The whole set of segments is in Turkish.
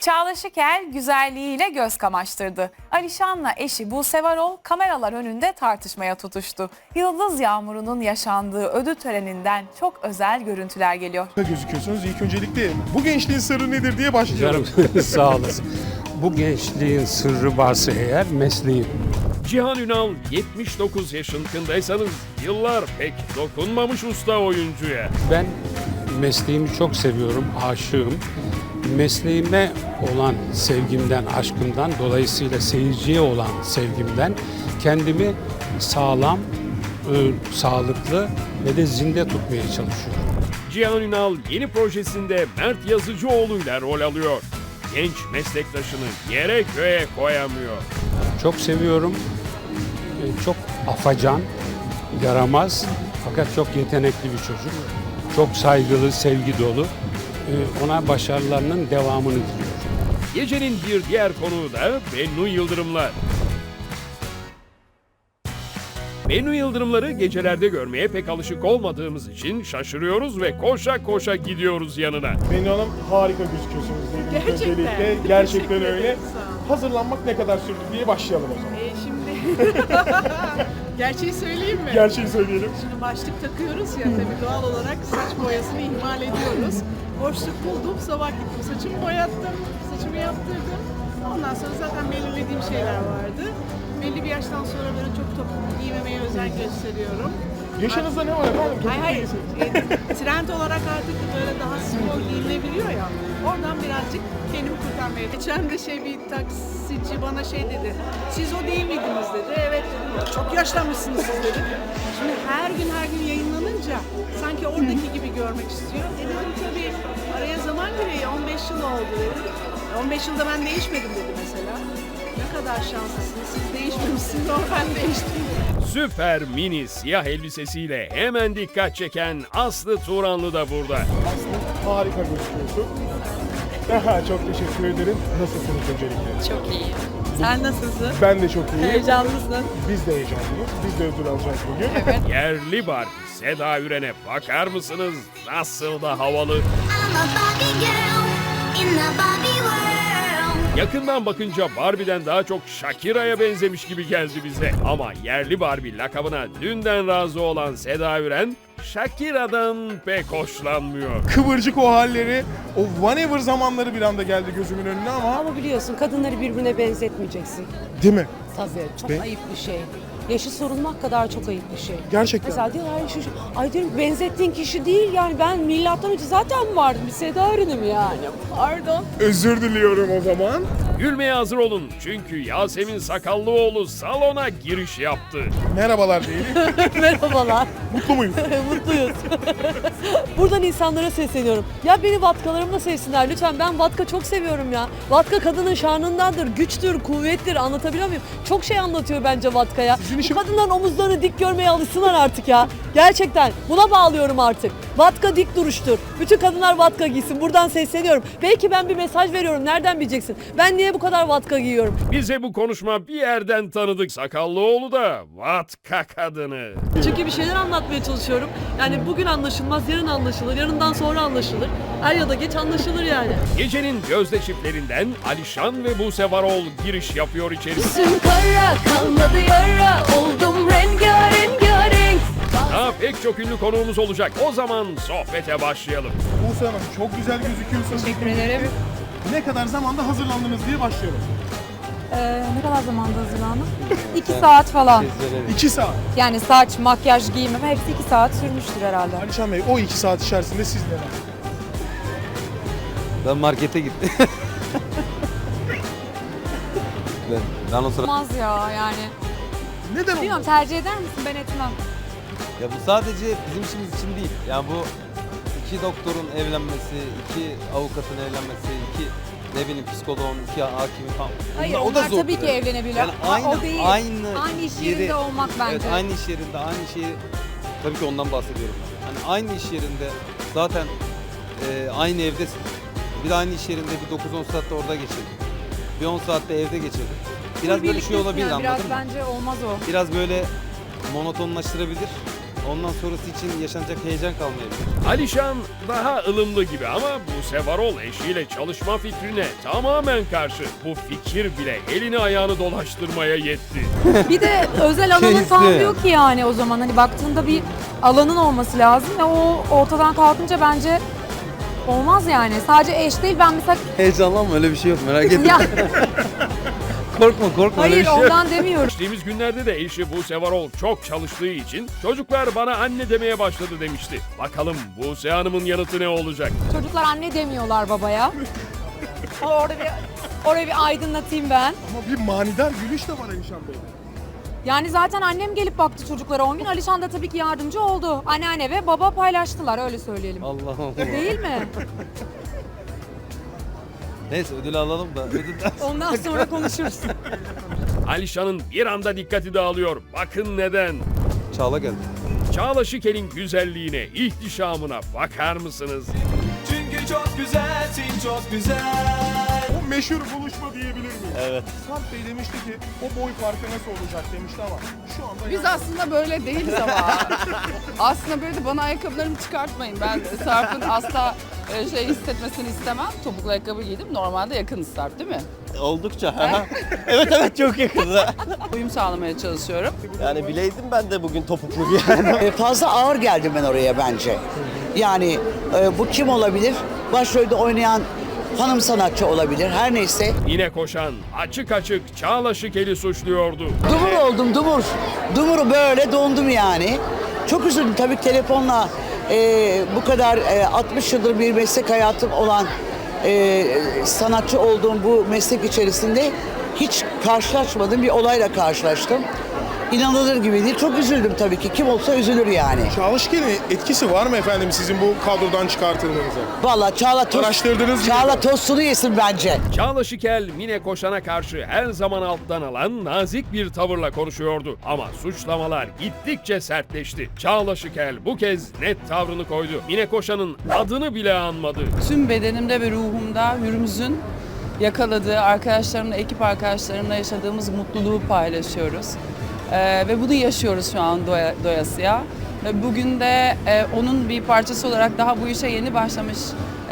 Çağla Şikel güzelliğiyle göz kamaştırdı. Alişan'la eşi Buse Varol kameralar önünde tartışmaya tutuştu. Yıldız Yağmuru'nun yaşandığı ödül töreninden çok özel görüntüler geliyor. gözüküyorsunuz. İlk öncelikle bu gençliğin sırrı nedir diye başlayalım. Canım sağ olasın. Bu gençliğin sırrı varsa eğer mesleğim. Cihan Ünal 79 yaşındaysanız yıllar pek dokunmamış usta oyuncuya. Ben mesleğimi çok seviyorum, aşığım. Mesleğime olan sevgimden, aşkımdan, dolayısıyla seyirciye olan sevgimden kendimi sağlam, e, sağlıklı ve de zinde tutmaya çalışıyorum. Cihan Ünal yeni projesinde Mert Yazıcıoğlu'yla rol alıyor. Genç meslektaşını yere göğe koyamıyor. Çok seviyorum. E, Çok afacan, yaramaz fakat çok yetenekli bir çocuk. Çok saygılı, sevgi dolu. E, Ona başarılarının devamını diliyorum. Gecenin bir diğer konuğu da Bennu Yıldırımlar. Bennu Yıldırımları gecelerde görmeye pek alışık olmadığımız için şaşırıyoruz ve koşa koşa gidiyoruz yanına. Beni Hanım harika gözüküyorsunuz. Gerçekten. Özellikle. Gerçekten öyle. Hazırlanmak ne kadar sürdü diye başlayalım o zaman. E, şimdi gerçeği söyleyeyim mi? Gerçeği söyleyelim. Şimdi başlık takıyoruz ya tabii doğal olarak saç boyasını ihmal ediyoruz. Boşluk buldum, sabah gittim saçımı boyattım, saçımı yaptırdım. Ondan sonra zaten belirlediğim şeyler vardı. Belli bir yaştan sonra böyle çok topuklu giymemeye özen gösteriyorum. Yaşınızda ne var efendim? Hayır hayır. E, trend olarak artık böyle daha spor giyilebiliyor ya. Oradan birazcık kendimi kurtarmaya. Geçen de şey bir taksici bana şey dedi. Siz o değil miydiniz dedi. Evet dedim. Çok yaşlanmışsınız siz dedi. Şimdi her gün her gün yayınlanınca sanki oradaki gibi görmek istiyor. E dedim tabii araya zaman giriyor. 15 yıl oldu dedim. 15 yılda ben değişmedim dedi mesela. Ne kadar şanslısınız. Siz değişmemişsiniz ama ben değiştim. Süper mini siyah elbisesiyle hemen dikkat çeken Aslı Turanlı da burada. Aslı harika gözüküyorsun. Aha, çok teşekkür ederim. Nasılsınız öncelikle? Çok iyi. Sen nasılsın? Ben de çok iyiyim. Heyecanlısın. Biz de heyecanlıyız. Biz de ödül alacağız bugün. Yerli Barbie Seda Üren'e bakar mısınız? Nasıl da havalı. I'm a Barbie girl in the Barbie. Yakından bakınca Barbie'den daha çok Shakira'ya benzemiş gibi geldi bize. Ama yerli Barbie lakabına dünden razı olan Seda Üren, Shakira'dan pek hoşlanmıyor. Kıvırcık o halleri, o whenever zamanları bir anda geldi gözümün önüne ama Ama biliyorsun kadınları birbirine benzetmeyeceksin. değil mi? Tabii çok Be- ayıp bir şey. Yaşı sorulmak kadar çok ayıp bir şey. Gerçekten. Mesela diyorlar şu- ay diyorum benzettiğin kişi değil yani ben milattan önce zaten vardım bir Seda Eren'im yani. Pardon. Özür diliyorum o zaman. Gülmeye hazır olun çünkü Yasemin Sakallıoğlu salona giriş yaptı. Merhabalar diyelim. Merhabalar. Mutlu muyuz? Mutluyuz. Buradan insanlara sesleniyorum. Ya beni vatkalarımla sevsinler lütfen. Ben vatka çok seviyorum ya. Vatka kadının şanındandır, güçtür, kuvvettir. Anlatabiliyor muyum? Çok şey anlatıyor bence vatka ya. Sizin Bu işin- kadınların omuzlarını dik görmeye alışsınlar artık ya. Gerçekten. Buna bağlıyorum artık. Vatka dik duruştur. Bütün kadınlar vatka giysin. Buradan sesleniyorum. Belki ben bir mesaj veriyorum. Nereden bileceksin? Ben niye bu kadar vatka giyiyorum? Bize bu konuşma bir yerden tanıdık. Sakallıoğlu da vatka kadını. Çünkü bir şeyler anlatmaya çalışıyorum. Yani bugün anlaşılmaz, yarın anlaşılır, yarından sonra anlaşılır. Er ya da geç anlaşılır yani. Gecenin gözde çiftlerinden Alişan ve Buse Varol giriş yapıyor içeri. Yüzüm kara kalmadı yara Oldum rengarenk Daha pek çok ünlü konuğumuz olacak. O zaman sohbete başlayalım. Buse Hanım çok güzel gözüküyorsunuz. Teşekkür ederim. Ne kadar zamanda hazırlandınız diye başlayalım. Ee, ne kadar zamanda hazırlandım? 2 saat falan. İki saat. Yani saç, makyaj, giyimim hepsi 2 saat sürmüştür herhalde. Alişan Bey o iki saat içerisinde siz neler? Ben markete gittim. ben, ben o sıra... Olmaz ya yani. Neden Bilmiyorum olmaz? tercih eder misin? Ben etmem. Ya bu sadece bizim işimiz için değil. Yani bu iki doktorun evlenmesi, iki avukatın evlenmesi, iki ne bileyim psikoloğun, iki hakimin falan. Hayır Bunlar- onlar zor tabii ki de. evlenebilirler. Yani aynı, o değil. aynı, Aynı iş yeri- yerinde olmak bence. Evet aynı iş yerinde, aynı şeyi tabii ki ondan bahsediyorum. Hani aynı iş yerinde zaten e, aynı evdesin. Bir de aynı iş yerinde bir 9-10 saatte orada geçirdin. Bir 10 saatte evde geçirdin. Biraz böyle şey olabilir yani, anladın Biraz mı? bence olmaz o. Biraz böyle monotonlaştırabilir. Ondan sonrası için yaşanacak heyecan kalmayabilir. Alişan daha ılımlı gibi ama Buse Varol eşiyle çalışma fikrine tamamen karşı. Bu fikir bile elini ayağını dolaştırmaya yetti. Bir de özel alanın Keyifli. tam yok ki yani o zaman. Hani baktığında bir alanın olması lazım ve o ortadan kalkınca bence olmaz yani. Sadece eş değil ben mesela Heyecanlanma öyle bir şey yok merak etme. korkma korkma öyle bir hayır şey yok. ondan demiyorum. Geçtiğimiz günlerde de eşi Buse Varol çok çalıştığı için çocuklar bana anne demeye başladı demişti. Bakalım Buse Hanım'ın yanıtı ne olacak? Çocuklar anne demiyorlar babaya. Orada bir orayı bir aydınlatayım ben. Ama bir manidar gülüş de var Alişan Bey. Yani zaten annem gelip baktı çocuklara 10 gün. Alişan da tabii ki yardımcı oldu. Anneanne ve baba paylaştılar öyle söyleyelim. Allah Allah. Değil mi? Neyse ödülü alalım da. Ödülden Ondan sonra konuşuruz. Alişan'ın bir anda dikkati dağılıyor. Bakın neden? Çağla geldi. Çağla Şikel'in güzelliğine, ihtişamına bakar mısınız? Çünkü çok güzelsin çok güzel O meşhur buluşma diyebilir miyiz? Evet Sarp Bey demişti ki o boy farkı nasıl olacak demişti ama şu anda Biz yani- aslında böyle değiliz ama. aslında böyle de bana ayakkabılarımı çıkartmayın. Ben Sarp'ın asla e, şey hissetmesini istemem. Topuklu ayakkabı giydim. Normalde yakınız Sarp değil mi? Oldukça Evet evet çok yakın Uyum sağlamaya çalışıyorum. Yani bileydim ben de bugün topuklu bir E, fazla ağır geldim ben oraya bence. Yani e, bu kim olabilir? Başrolde oynayan hanım sanatçı olabilir. Her neyse. Yine koşan, açık açık Çağla Şikel'i suçluyordu. Dumur oldum dumur. Dumuru böyle dondum yani. Çok üzüldüm tabii telefonla e, bu kadar e, 60 yıldır bir meslek hayatım olan e, sanatçı olduğum bu meslek içerisinde hiç karşılaşmadığım bir olayla karşılaştım. İnanılır gibi değil. Çok üzüldüm tabii ki. Kim olsa üzülür yani. Çağla Şikel'in etkisi var mı efendim sizin bu kadrodan çıkartılmanıza? Vallahi Çağla tost, Araştırdınız mı? Çağla tostunu yesin bence. Çağla Şikel Mine Koşan'a karşı her zaman alttan alan nazik bir tavırla konuşuyordu. Ama suçlamalar gittikçe sertleşti. Çağla Şikel bu kez net tavrını koydu. Mine Koşan'ın adını bile anmadı. Tüm bedenimde ve ruhumda Hürmüz'ün yakaladığı arkadaşlarımla, ekip arkadaşlarımla yaşadığımız mutluluğu paylaşıyoruz. Ee, ve bunu yaşıyoruz şu an doya, doyasıya. Ve bugün de e, onun bir parçası olarak daha bu işe yeni başlamış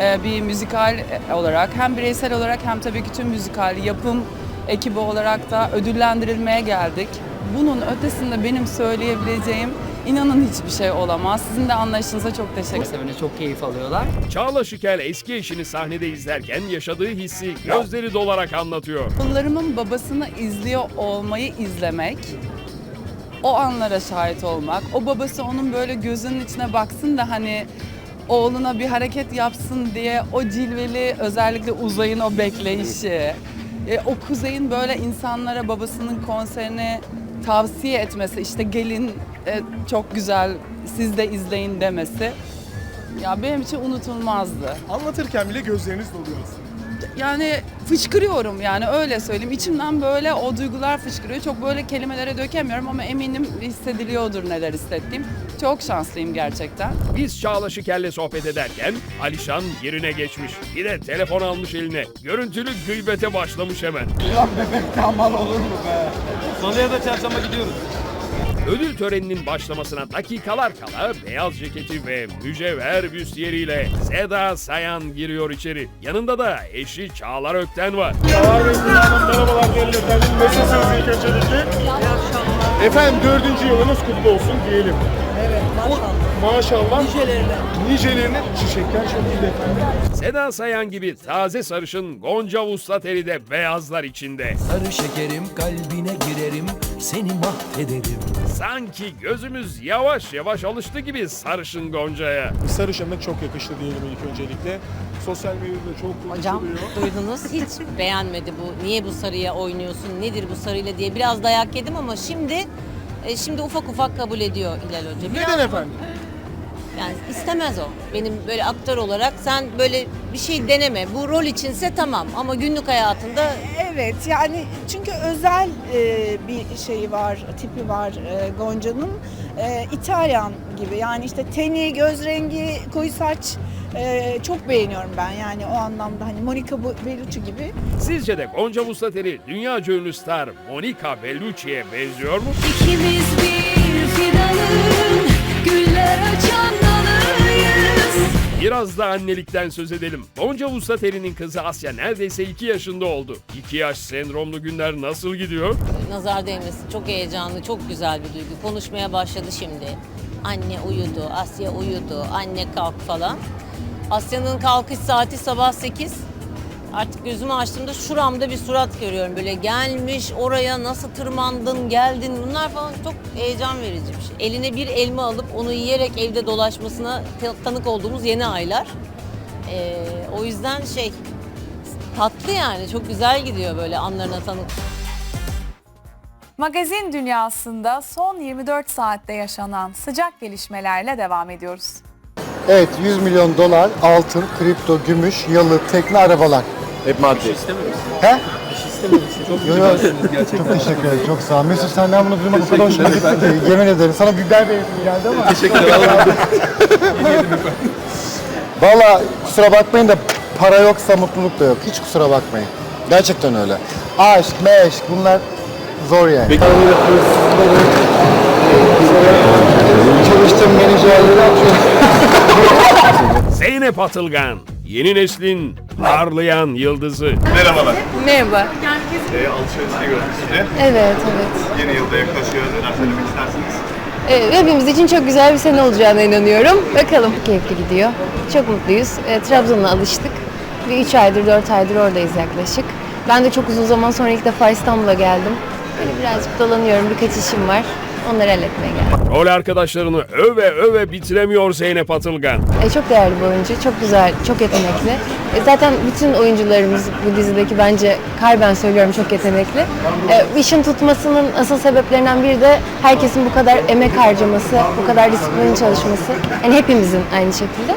e, bir müzikal e, olarak hem bireysel olarak hem tabii ki tüm müzikal yapım ekibi olarak da ödüllendirilmeye geldik. Bunun ötesinde benim söyleyebileceğim inanın hiçbir şey olamaz. Sizin de anlayışınıza çok teşekkür ederim. çok keyif alıyorlar. Çağla Şikel eski eşini sahnede izlerken yaşadığı hissi gözleri dolarak anlatıyor. Oğullarımın babasını izliyor olmayı izlemek, o anlara şahit olmak, o babası onun böyle gözünün içine baksın da hani oğluna bir hareket yapsın diye o cilveli özellikle uzayın o bekleyişi, e, o kuzeyin böyle insanlara babasının konserini tavsiye etmesi, işte gelin e, çok güzel siz de izleyin demesi ya benim için unutulmazdı. Anlatırken bile gözleriniz doluyor aslında. Yani fışkırıyorum yani öyle söyleyeyim. İçimden böyle o duygular fışkırıyor. Çok böyle kelimelere dökemiyorum ama eminim hissediliyordur neler hissettiğim. Çok şanslıyım gerçekten. Biz Çağla Şikel'le sohbet ederken Alişan yerine geçmiş. Bir de telefon almış eline. Görüntülü gıybete başlamış hemen. Salıya da çarşamba gidiyoruz. Ödül töreninin başlamasına dakikalar kala beyaz ceketi ve mücevher büstiyeriyle Seda Sayan giriyor içeri. Yanında da eşi Çağlar Ökten var. Çağlar Bey, Fulya Hanım merhabalar değerli efendim. Nasılsınız ilk öncelikle? Efendim dördüncü yılınız kutlu olsun diyelim. Evet maşallah. Maşallah. Nicelerine. Nicelerine. Çiçekler çok iyi de efendim. Seda Sayan gibi taze sarışın Gonca Vuslateli de beyazlar içinde. Sarı şekerim kalbine girerim Seni mahvederim Sanki gözümüz yavaş yavaş alıştı gibi sarışın Gonca'ya. Sarışınlık çok yakıştı diyelim ilk öncelikle. Sosyal medyada çok Hocam konuşuluyor. duydunuz hiç beğenmedi bu. Niye bu sarıya oynuyorsun? Nedir bu sarıyla diye biraz dayak yedim ama şimdi e, şimdi ufak ufak kabul ediyor Hilal Hoca. Biraz- Neden efendim? Yani istemez o. Benim böyle aktör olarak sen böyle bir şey deneme. Bu rol içinse tamam ama günlük hayatında Evet yani çünkü özel e, bir şeyi var, tipi var e, Gonca'nın. E, İtalyan gibi yani işte teni, göz rengi, koyu saç e, çok beğeniyorum ben yani o anlamda hani Monica Bellucci gibi. Sizce de Gonca Vuslateli dünyaca ünlü star Monica Bellucci'ye benziyor mu? İkimiz bir fidanın Güller açan dalıyız Biraz da annelikten söz edelim. Gonca Vustateri'nin kızı Asya neredeyse 2 yaşında oldu. 2 yaş sendromlu günler nasıl gidiyor? Nazar değmesin. Çok heyecanlı, çok güzel bir duygu. Konuşmaya başladı şimdi. Anne uyudu, Asya uyudu, anne kalk falan. Asya'nın kalkış saati sabah 8. Artık gözümü açtığımda şuramda bir surat görüyorum. Böyle gelmiş oraya nasıl tırmandın, geldin bunlar falan çok heyecan verici bir şey. Eline bir elma alıp onu yiyerek evde dolaşmasına ta- tanık olduğumuz yeni aylar. Ee, o yüzden şey tatlı yani çok güzel gidiyor böyle anlarına tanık. Magazin dünyasında son 24 saatte yaşanan sıcak gelişmelerle devam ediyoruz. Evet 100 milyon dolar, altın, kripto, gümüş, yalı, tekne, arabalar. Hep maddi. He? Çok Yo, yo, Çok teşekkür ederim. Çok sağ ol. Mesut senden bunu duymak o kadar hoşuma gitti ki. Yemin ederim. Sana biber veresim geldi ama. Teşekkür ederim. Valla kusura bakmayın da para yoksa mutluluk da yok. Hiç kusura bakmayın. Gerçekten öyle. Aşk, meşk bunlar zor yani. Çalıştığım menajerleri atıyorum. Zeynep Atılgan, yeni neslin parlayan yıldızı. Merhabalar. Merhaba. Ee, alışverişte gördük sizi. Evet, evet. Yeni yılda yaklaşıyor. Neler söylemek istersiniz? Ee, hepimiz için çok güzel bir sene olacağına inanıyorum. Bakalım. Keyifli gidiyor. Çok mutluyuz. Ee, Trabzon'a alıştık. Bir 3 aydır, 4 aydır oradayız yaklaşık. Ben de çok uzun zaman sonra ilk defa İstanbul'a geldim. Böyle birazcık dolanıyorum, birkaç işim var. Onları halletmeye geldim. Rol arkadaşlarını öve öve bitiremiyor Zeynep Atılgan. E, çok değerli bir oyuncu, çok güzel, çok yetenekli. E, zaten bütün oyuncularımız bu dizideki bence kalben söylüyorum çok yetenekli. E, işin tutmasının asıl sebeplerinden biri de herkesin bu kadar emek harcaması, bu kadar disiplinli çalışması. Yani hepimizin aynı şekilde.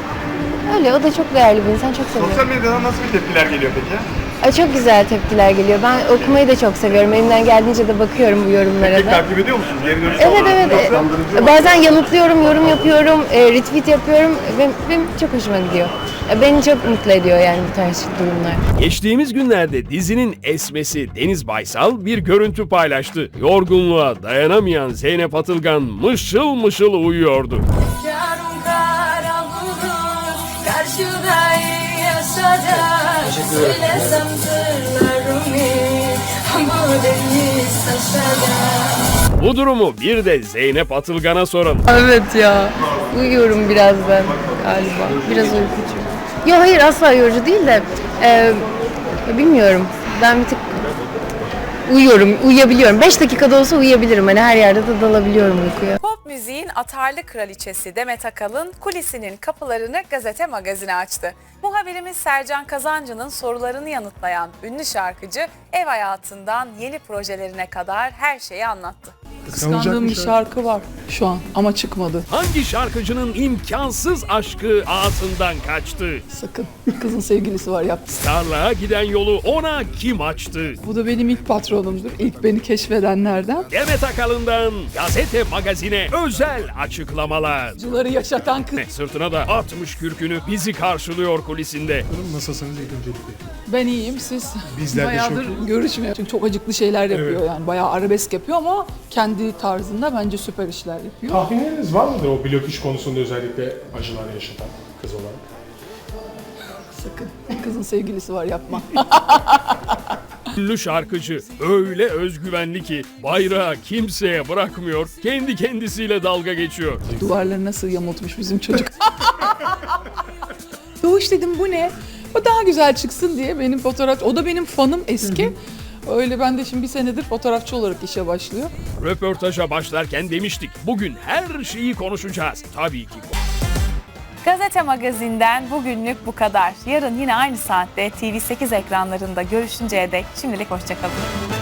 Öyle, o da çok değerli bir insan, çok seviyorum. Sosyal medyadan nasıl bir tepkiler geliyor peki? Çok güzel tepkiler geliyor. Ben okumayı da çok seviyorum. Elimden geldiğince de bakıyorum bu yorumlara Peki da. takip ediyor musunuz? Geri dönüş Evet olarak evet. Bazen yanıtlıyorum, yorum yapıyorum, e, retweet yapıyorum. Benim, benim çok hoşuma gidiyor. E, Beni çok mutlu ediyor yani bu tarz durumlar. Geçtiğimiz günlerde dizinin esmesi Deniz Baysal bir görüntü paylaştı. Yorgunluğa dayanamayan Zeynep Atılgan mışıl mışıl uyuyordu. Yarın kara bulur Karşıda yaşayacak Bu durumu bir de Zeynep Atılgan'a soralım. Evet ya. Uyuyorum biraz ben galiba. Biraz uykucuyum. Yok hayır asla yorucu değil de e, bilmiyorum. Ben bir tık uyuyorum, uyuyabiliyorum. 5 dakikada olsa uyuyabilirim. Hani her yerde de dalabiliyorum uykuya. Pop müziğin atarlı kraliçesi Demet Akalın kulisinin kapılarını gazete magazine açtı. Muhabirimiz Sercan Kazancı'nın sorularını yanıtlayan ünlü şarkıcı ev hayatından yeni projelerine kadar her şeyi anlattı. Kıskandığım bir şarkı var şu an ama çıkmadı. Hangi şarkıcının imkansız aşkı ağzından kaçtı? Sakın. Kızın sevgilisi var yaptı. Starlığa giden yolu ona kim açtı? Bu da benim ilk patronumdur. İlk beni keşfedenlerden. Demet Akalın'dan gazete magazine özel açıklamalar. Acıları yaşatan kız. Sırtına da 60 kürkünü bizi karşılıyor kulisinde. Nasılsınız ilk öncelikle? Ben iyiyim siz. Bizler de Bayağıdır çok görüşmüyor. Çünkü çok acıklı şeyler yapıyor Evet. yani. Bayağı arabesk yapıyor ama kendi tarzında bence süper işler yapıyor. Tahminleriniz var mıdır o blok iş konusunda özellikle acılar yaşatan kız olarak? Sakın. Kızın sevgilisi var yapma. Ünlü şarkıcı öyle özgüvenli ki bayrağı kimseye bırakmıyor, kendi kendisiyle dalga geçiyor. Duvarları nasıl yamultmuş bizim çocuk. Doğuş dedim bu ne? O daha güzel çıksın diye benim fotoğraf... O da benim fanım eski. Öyle ben de şimdi bir senedir fotoğrafçı olarak işe başlıyor. Röportaja başlarken demiştik, bugün her şeyi konuşacağız. Tabii ki Gazete Magazin'den bugünlük bu kadar. Yarın yine aynı saatte TV8 ekranlarında görüşünceye dek şimdilik hoşçakalın.